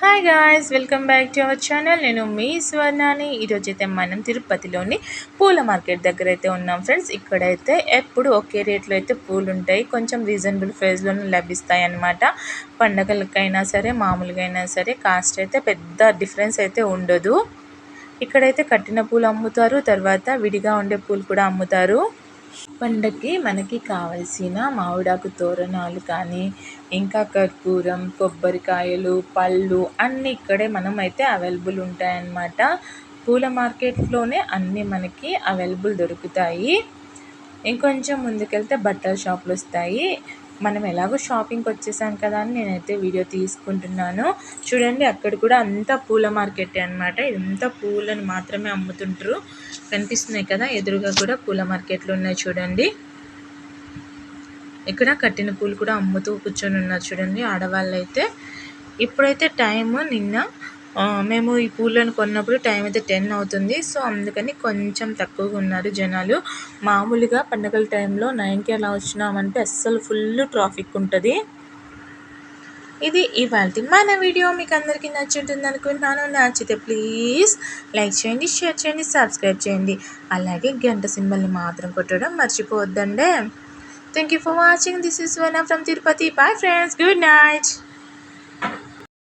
Hi guys welcome back to our channel నేను మీ స్వర్ణాని. ఈరోజు అయితే మనం తిరుపతిలోని పూల మార్కెట్ దగ్గర అయితే ఉన్నాం ఫ్రెండ్స్. ఇక్కడైతే ఎప్పుడు ఒకే రేట్లో అయితే పూలు ఉంటాయి కొంచెం రీజనబుల్ ప్రైస్లోనే లభిస్తాయి అన్నమాట పండగలకైనా సరే మామూలుగా అయినా సరే కాస్ట్ అయితే పెద్ద డిఫరెన్స్ అయితే ఉండదు. ఇక్కడైతే కట్టిన పూలు అమ్ముతారు. తర్వాత విడిగా ఉండే పూలు కూడా అమ్ముతారు. పండక్కి మనకి కావలసిన మామిడాకు తోరణాలు కానీ ఇంకా కర్పూరం కొబ్బరికాయలు పళ్ళు అన్నీ ఇక్కడే మనం అయితే అవైలబుల్ ఉంటాయన్నమాట. పూల మార్కెట్లోనే అన్నీ మనకి అవైలబుల్ దొరుకుతాయి. ఇంకొంచెం ముందుకెళ్తే బట్టల షాపులు వస్తాయి మనం ఎలాగో షాపింగ్కి వచ్చేసాం కదా అని నేనైతే వీడియో తీసుకుంటున్నాను. చూడండి అక్కడ కూడా అంతా పూల మార్కెట్ అనమాట ఇదంతా పూలను మాత్రమే అమ్ముతుంటారు కనిపిస్తున్నాయి కదా ఎదురుగా కూడా పూల మార్కెట్లు ఉన్నాయి చూడండి. ఇక్కడ కట్టిన పూలు కూడా అమ్ముతూ కూర్చొని ఉన్నారు చూడండి ఆడవాళ్ళు అయితే ఇప్పుడైతే టైము నిన్న మేము ఈ పూలను కొన్నప్పుడు టైం అయితే టెన్ అవుతుంది. సో అందుకని కొంచెం తక్కువగా ఉన్నారు జనాలు. మామూలుగా పండగల టైంలో నైన్కి అలా వచ్చినామంటే అస్సలు ఫుల్ ట్రాఫిక్ ఉంటుంది. ఇది ఇవాళ మన వీడియో. మీకు అందరికీ నచ్చుంటుంది అనుకుంటున్నాను. నచ్చితే ప్లీజ్ లైక్ చేయండి షేర్ చేయండి సబ్స్క్రైబ్ చేయండి. అలాగే గంట సింబల్ని మాత్రం కొట్టడం మర్చిపోవద్దండి. Thank you for watching this is one from Tirupati bye friends good night